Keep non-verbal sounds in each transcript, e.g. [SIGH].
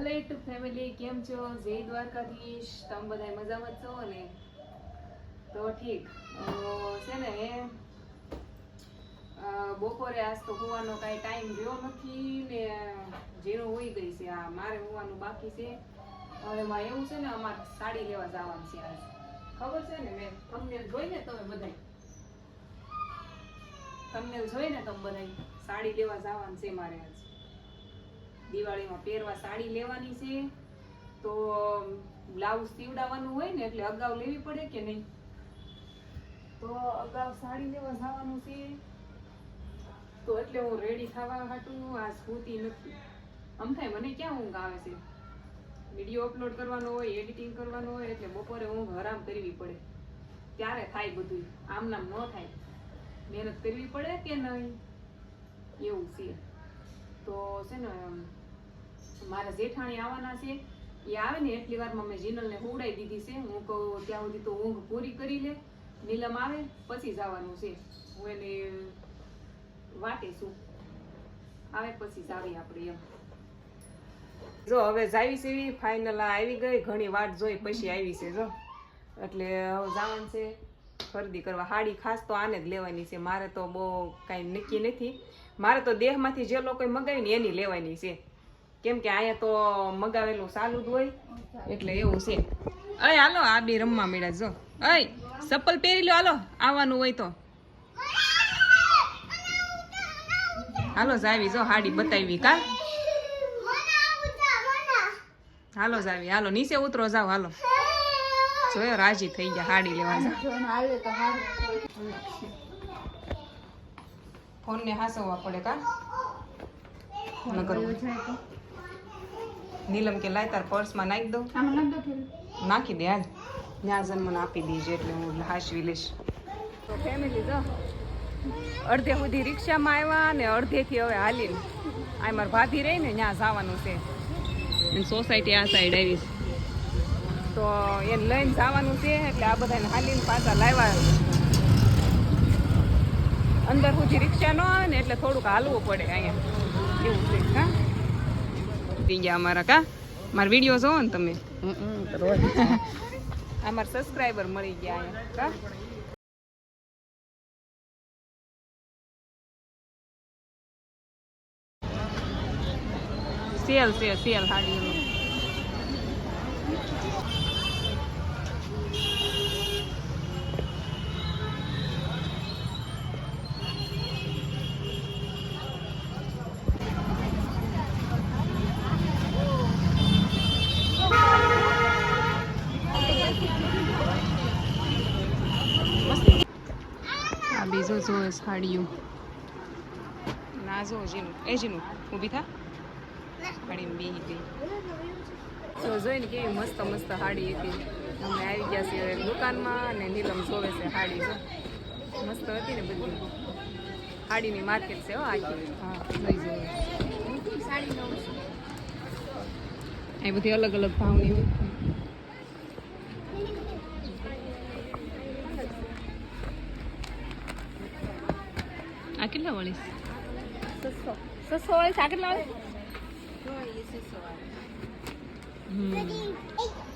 Hello family કેમ છો? જય દ્વારકાધીશ. તમે બધા મજામાં છો ને? તો ઠીક. છે ને બપોરે આજ તો હોવાનો કાંઈ ટાઈમ રહ્યો નથી ને ઝીણું હોઈ ગઈ છે. આ મારે હોવાનું બાકી છે. હવે માં એવું છે ને, અમારે સાડી લેવા જવાનું છે આજ. ખબર છે ને મેં? તમને જોઈને તમે બધાય? તમને જોઈને તમે બધાય? સાડી લેવા જવાનું છે મારે આજ. દિવાળીમાં પહેરવા સાડી લેવાની છે. તો બ્લાઉઝ સીવડાવવાનું હોય ને એટલે અગાઉ લેવી પડે કે નહીં? તો અગાઉ સાડી લેવા જવાનું છે. તો એટલે હું રેડી થવા હાટું આ સ્કૂટી નથી. આમ થાય મને ક્યાં ઊંઘ આવે છે? વીડિયો અપલોડ કરવાનો હોય એડિટિંગ કરવાનું હોય એટલે બપોરે ઊંઘ હરામ કરવી પડે. ત્યારે થાય બધું આમ નામ ન થાય. મહેનત કરવી પડે કે નહીં? એવું છે. તો છે ને મારા જેઠાણી આવવાના છે. એ આવે ને એટલી વારમાં મેં જીનલને હોવડાવી દીધી છે. હું કહું, ત્યાં સુધી તો ઊંઘ પૂરી કરી લે. નીલમ આવે, પછી જવાનું છે. હું એને વાટે છું. આવે પછી જ આવી આપણે એમ. જો હવે જાવી છે ફાઇનલ આવી ગઈ. ઘણી વાટ જોઈ પછી આવી છે, જો. એટલે હવે જવાનું છે ખરીદી કરવા. હાડી ખાસ તો આને જ લેવાની છે. મારે તો બહુ કાંઈ નક્કી નથી. મારે તો દેહમાંથી જે લોકોએ મગાવી ને એની લેવાની છે. કેમ કે અહીંયા તો મગાવેલું સાલું જ હોય. એટલે એવું છે. અય હાલો આ બે રમવા મળ્યા જો. અય ચપ્પલ પહેરી લો હાલો આવવાનું હોય તો. હાલો જાવી જો હાડી બતાવી કા? હાલો જાવી હાલો નીચે ઉતરો જાવ હાલો. જોયો રાજી થઈ ગયા હાડી લેવા જાવ. ફોન ને હાસવવા પડે કા? નકર નીલમ કે લાય તાર પર્સમાં નાખી દઉં? નાખી દે હાલ. ત્યાં મને આપી દેજે એટલે હું હાસવી લઈશ. તો ફેમિલી જો. અડધે સુધી રિક્ષામાં આવ્યા ને અડધેથી હવે હાલીને. આ મારા ભાભી રહી ને ત્યાં જવાનું છે. સોસાયટી આ સાઈડ આવીશ. તો એને લઈને જવાનું છે એટલે આ બધાને હાલીને પાછા લાવ્યા અંદર સુધી રિક્ષા ન આવે ને એટલે થોડુંક હાલવું પડે અહીંયા. એવું છે કા થઈ ગયા અમારા કા? મારા વીડિયો જોવો ને તમે. અમારા સબસ્ક્રાઈબર મળી ગયા કા? સેલ છે સેલ હાડીઓનું બીજો જો સાડીઓ. ના જો જીનું. એ જીનું. ઊભી થા. સાડીમાં બેહી ગઈ તો જોઈને કેવી મસ્ત મસ્ત સાડી હતી. અમે આવી ગયા છીએ દુકાનમાં અને નીલમ જોવે છે સાડી મસ્ત હતી ને બધી. સાડીની માર્કેટ છે હો આખી. હા લઈ જોવે એ બધી અલગ અલગ ભાવની કેટલા વાળી?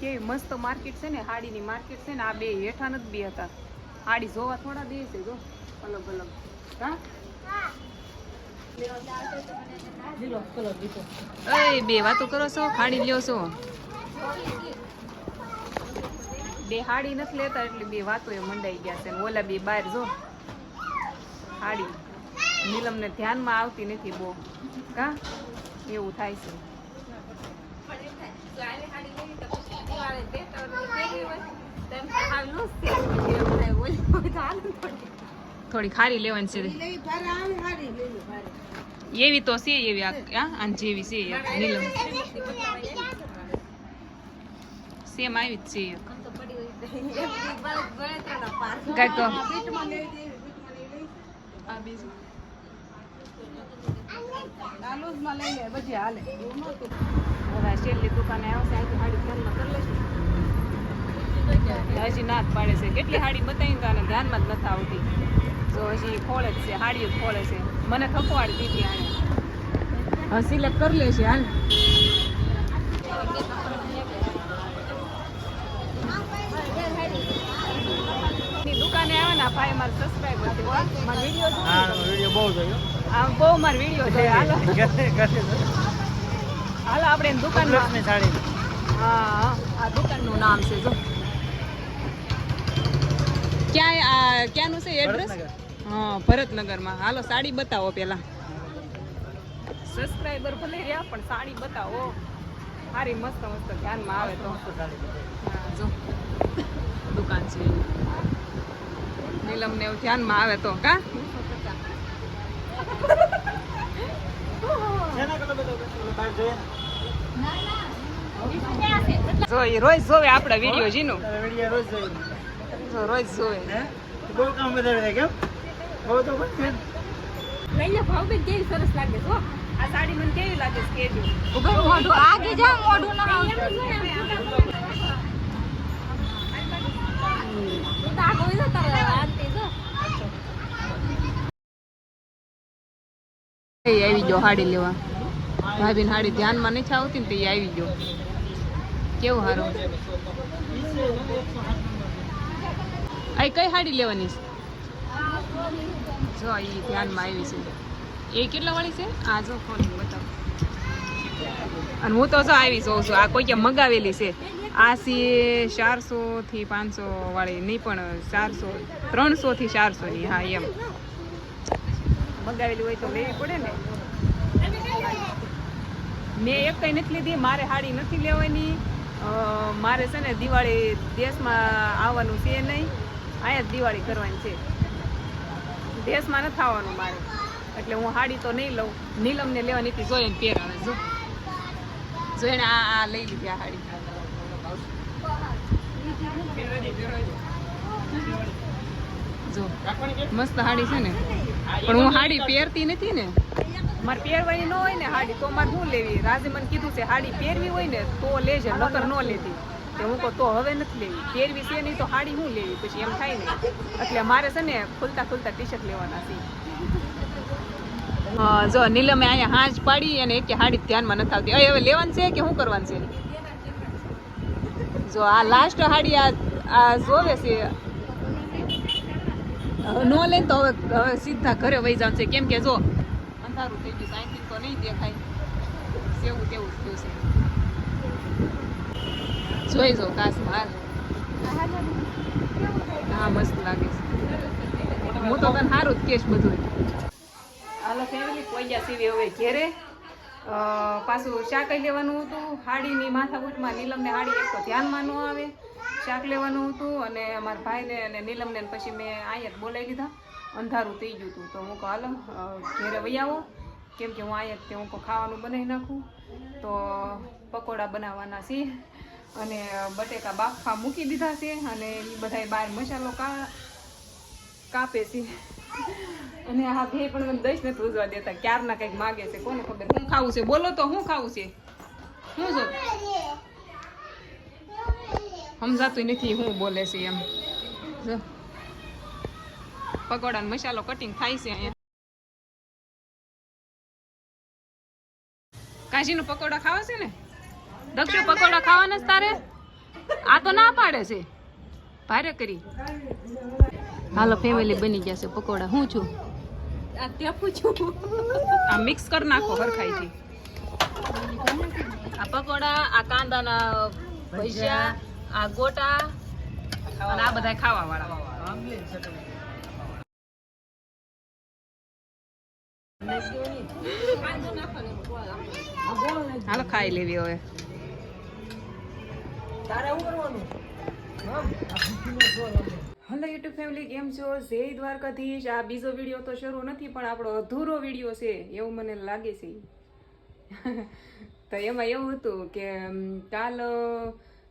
કેવી મસ્ત માર્કેટ છે ને હાડીની માર્કેટ છે ને આ બે હેઠા નથી બે હતા. હાડી જોવા થોડા દે છે જો. અલગ અલગ. હા? બે વાતો કરો છો? હાડી લ્યો છો? બે હાડી નથી લેતા એટલે બે વાતો એ મંડાઈ ગયા છે ઓલા બે બહાર જો. હાડી. નીલમને ધ્યાનમાં આવતી નથી બહુ. કા? એવું થાય છે. થોડી ખારી લેવાની છે. એવી તો છે, એવી આ જેવી છે નીલમ. સેમ આવી જ છે, એક. તો આ બીજું. હજી નાથ પાડે છે કેટલી હાડી બતાવી તો ધ્યાનમાં જ નથી આવતી તો હજી ખોળે જ છે હાડી ખોળે છે મને થકવાડ દીધી આને સિલેક્ટ કરી લેશે હાલ દુકાને આવે ને ભાઈ મારે સબસ્ક્રાઈબર વીડિયો બહુ જોયો. આ બહુ મારા વીડિયો છે. હાલો. હાલો આપણે દુકાનમાં. સાડી હા આ દુકાનનું નામ છે જો. ક્યાં ક્યાંનું છે એડ્રેસ. હા ભરતનગરમાં. હાલો સાડી બતાવો પેલા સબસ્ક્રાઈબર ભલે રહ્યા પણ સાડી બતાવો. સારી મસ્ત મસ્ત ધ્યાનમાં આવે તો. જો. દુકાન છે નીલમ ને એવું ધ્યાનમાં આવે તો કા શેના કલર બતાવો? બહાર જોઈએ જો એ રોજ જોવે આપણા વીડિયો જીનું. જો રોજ જોવે. બહુ કામ વધારે કેમ? બહુ તો છે. ભાવ બે કેવી સરસ લાગે છે હો. આ સાડી મને કેવી લાગે છે કેજો ઊભા મોઢું આગે જા મોઢું ના આવે. તો આગળ હોય ને તારે આંટી જો. આવી ગયો હાડી લેવા. ભાભીને હાડી ધ્યાનમાં નથી આવતી ને તે આવી ગયો. કેવું સારું આ કઈ હાડી લેવાની છે? જો એ ધ્યાનમાં આવી છે. એ કેટલા વાળી છે? આ જો ફોન બતાવો. અને હું તો જો આવી જોઉં છું. આ કોઈ કે મગાવેલી છે. આ સી ચારસો થી પાંચસો વાળી. નહીં પણ ચારસો, ત્રણસો થી ચારસો ની. હા, એમ. મગાવેલી હોય તો લેવી પડે ને. મેં એક કઈ નથી લીધી, મારે હાડી નથી લેવાની. મારે છે ને દિવાળી દેશમાં આવવાનું છે નહીં, અહીંયા જ દિવાળી કરવાની છે. દેશમાં નથી આવવાનું મારે, એટલે હું હાડી તો નહીં લઉં. નીલમને લેવાની હતી જોઈએ ને પહેરાવે જો જોઈને આ આ લઈ લીધી આ હાડી. જો, મસ્ત હાડી છે ને. પણ હું હાડી પહેરતી નથી ને. મારે પહેરવાની ન હોય ને હાડી, તો મારે શું લેવી? રાજે મને કીધું છે, હાડી પહેરવી હોય ને તો લેજે, નકર ન લેતી. તે હું કહું, તો હવે નથી લેવી. પહેરવી છે નહીં તો હાડી હું લેવી? પછી એમ થાય ને. એટલે મારે છે ને ખુલતા ખુલતા ટી શર્ટ લેવાના છે. જો, નીલમે અહીંયા હાંજ પાડી અને એક હાડી ધ્યાનમાં નથી આવતી. હવે લેવાનું છે કે શું કરવાનું છે? જો, આ લાસ્ટ હાડી આ જોવે છે. નો લે તો હવે સીધા ઘરે વહી જાવ છે. કેમ કે જો, અંધારું થઈ ગયું સાયન્ટિંગ તો નહીં દેખાય. સેવું તેવું જ થયું છે. જોઈ જો કાશમાં હા, મસ્ત લાગે છે. હું તો તને સારું જ કેશ બધું હાલો ફેમિલી ગયા સીવી હવે ઘેરે. પાછું શાક લેવાનું હતું. હાડીની માથાકૂટમાં નીલમને હાડી એક તો ધ્યાનમાં ન આવે. શાક લેવાનું હતું અને અમારા ભાઈને અને નીલમને પછી મેં અહીંયા બોલાવી લીધા. અંધારું થઈ ગયું હતું. તો હું કહું, હાલો ઘેરે વહી આવો. કેમ કે હું અહીંયા તે હું કહું ખાવાનું બનાવી નાખું. તો પકોડા બનાવવાના છે અને બટેકા બાફા મૂકી દીધા છે અને એ બધાય બહાર મસાલો કા, કાપે છે. અને આ ભે પણ મને દઈશ નથી ઉજવા દેતા. ક્યારના કંઈક માગે છે, કોને ખબર? શું ખાવું છે? બોલો તો શું ખાવું છે? શું જો સમજાતું નથી શું બોલે છે એમ. જો. પકોડાનો મસાલો કટિંગ થાય છે અહીંયા. કાજીનો પકોડા ખાવા છે ને? દક્ષિણ પકોડા ખાવાના જ તારે? આ તો ના પાડે છે. ભારે કરી. હાલો ફેમિલી બની ગયા છે પકોડા. હું છું? આ ત્યાં પૂછું. આ મિક્સ કરી નાખો હરખાઈથી. આ પકોડા આ કાંદાના ભજીયા આ ગોટા અને આ બધા ખાવા વાળા હાલો ખાઈ લેવી હવે. હલો યુટ્યુબ ફેમિલી કેમ છો? જય દ્વારકાધીશ. આ બીજો વીડિયો તો શરૂ નથી પણ આપણો અધૂરો વીડિયો છે એવું મને લાગે છે. [LAUGHS] તો એમાં એવું હતું કે કાલ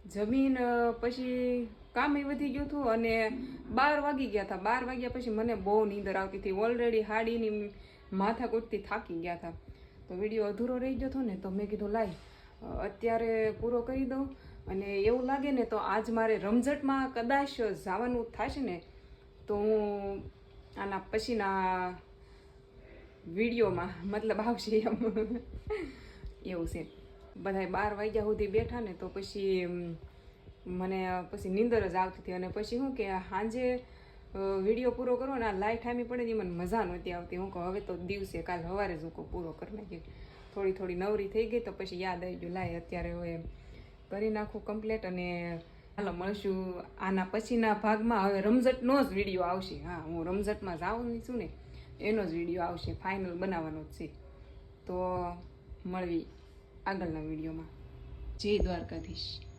જમીન પછી કામ એ વધી ગયું હતું અને બાર વાગી ગયા હતા. બાર વાગ્યા પછી મને બહુ નીંદર આવતી હતી. ઓલરેડી હાડીની માથા કૂટથી થાકી ગયા હતા. તો વીડિયો અધૂરો રહી ગયો હતો ને, તો મેં કીધું, લાય અત્યારે પૂરો કરી દઉં. અને એવું લાગે ને, તો આજ મારે રમઝટમાં કદાચ જવાનું થશે ને, તો હું આના પછીના વિડીયોમાં મતલબ આવશે એમ. [LAUGHS] એવું છે. બધાય બાર વાગ્યા સુધી બેઠા ને તો પછી મને પછી નીંદર જ આવતી હતી. અને પછી શું કે સાંજે વીડિયો પૂરો કરો ને આ લાઈટ આમી પડે ને મને મજા નહોતી આવતી. હું કહું, હવે તો દિવસે કાલ સવારે જ હું પૂરો કરી નાખી થોડી થોડી નવરી થઈ ગઈ તો પછી યાદ આવી ગયું, લાય, અત્યારે હવે કરી નાખું કમ્પ્લેટ અને હાલો, મળશું આના પછીના ભાગમાં. હવે રમઝટનો જ વીડિયો આવશે. હા, હું રમઝટમાં જાઉં છું ને, એનો જ વીડિયો આવશે. ફાઇનલ બનાવવાનો જ છે. તો, મળવી. આગળના વિડીયોમાં. જય દ્વારકાધીશ.